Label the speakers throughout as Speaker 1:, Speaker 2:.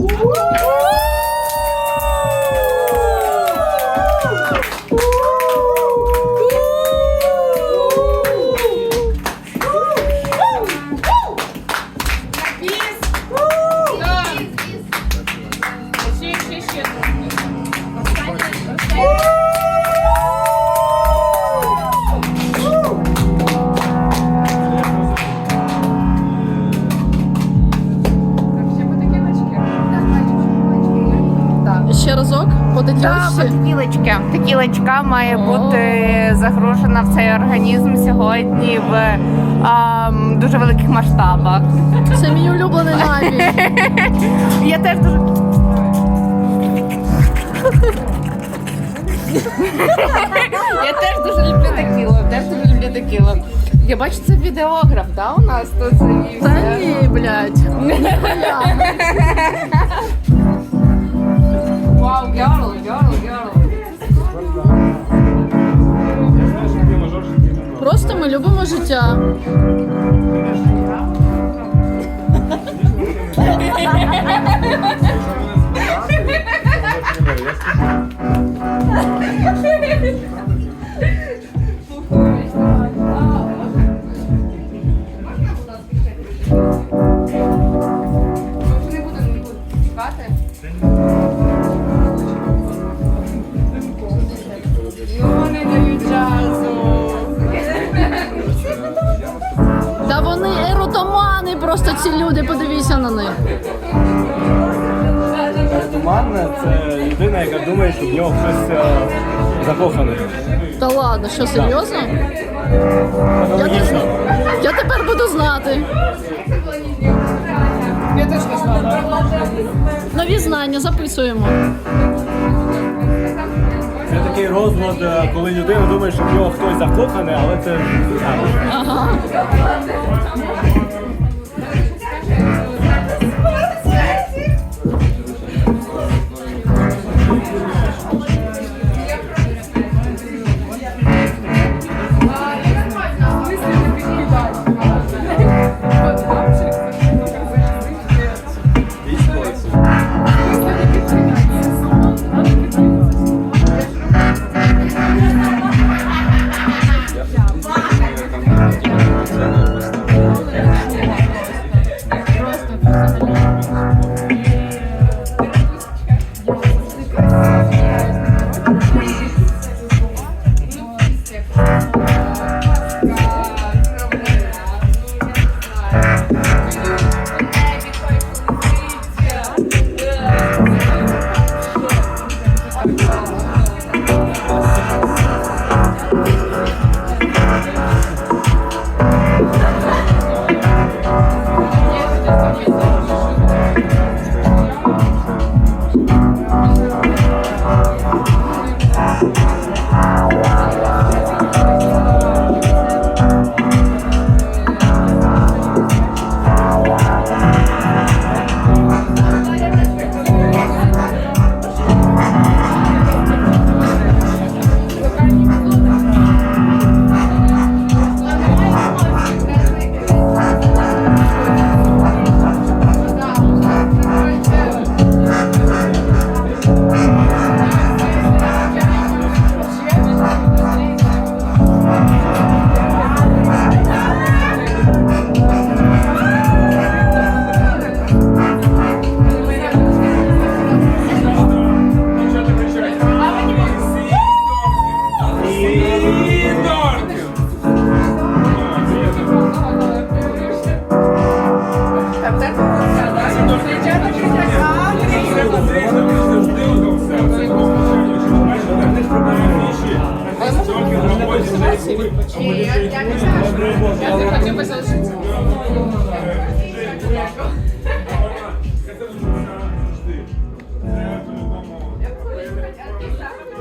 Speaker 1: Uh!
Speaker 2: Так,
Speaker 1: дитячці.
Speaker 2: текілочка. Текілочка має
Speaker 1: О.
Speaker 2: бути загружена в цей організм сьогодні в ам, дуже великих масштабах.
Speaker 1: Це мій улюблений напій.
Speaker 2: Я теж дуже. Я теж дуже люблю текілу, теж дуже люблю текілу. Я бачу, це відеограф, да, у нас тут завівся?
Speaker 1: Та ні, блядь.
Speaker 2: Вау, герл,
Speaker 1: Просто ми любимо життя. Та вони еротомани, просто ці люди, подивіться на них.
Speaker 3: Туманна це людина, яка думає, що в нього хтось е, закоханий.
Speaker 1: Та ладно, що серйозно? Я, я тепер буду знати. Нові знання записуємо.
Speaker 3: Такий розлад, е, коли людина думає, що в нього хтось закоханий, але це.
Speaker 1: Ага.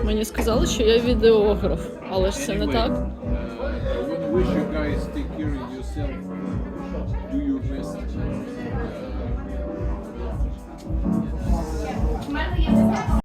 Speaker 1: Мені сказали, що я відеограф, але ж це не так.